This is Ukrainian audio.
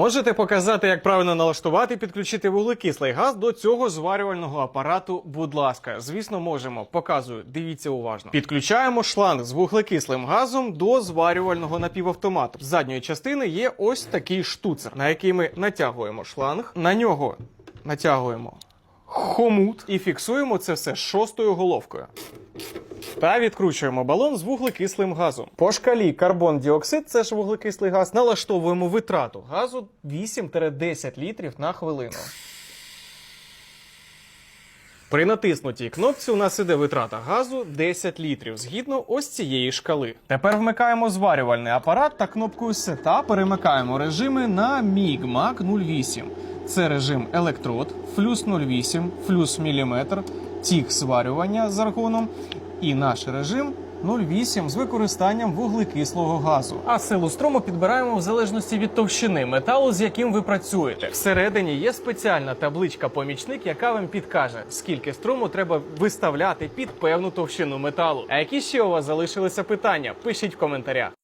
Можете показати, як правильно налаштувати і підключити вуглекислий газ до цього зварювального апарату, будь ласка. Звісно, можемо. Показую, дивіться уважно. Підключаємо шланг з вуглекислим газом до зварювального напівавтомату. З задньої частини є ось такий штуцер, на який ми натягуємо шланг. На нього натягуємо хомут і фіксуємо це все шостою головкою. Та відкручуємо балон з вуглекислим газом. По шкалі карбон-діоксид, це ж вуглекислий газ, налаштовуємо витрату газу 8-10 літрів на хвилину. При натиснутій кнопці у нас іде витрата газу 10 літрів згідно ось цієї шкали. Тепер вмикаємо зварювальний апарат та кнопкою Сета перемикаємо режими на MIG-MAC 08. Це режим електрод, флюс 08, флюс міліметр, тік зварювання з аргоном і наш режим 0,8 з використанням вуглекислого газу. А силу струму підбираємо в залежності від товщини металу, з яким ви працюєте. Всередині є спеціальна табличка-помічник, яка вам підкаже, скільки струму треба виставляти під певну товщину металу. А які ще у вас залишилися питання? Пишіть в коментарях.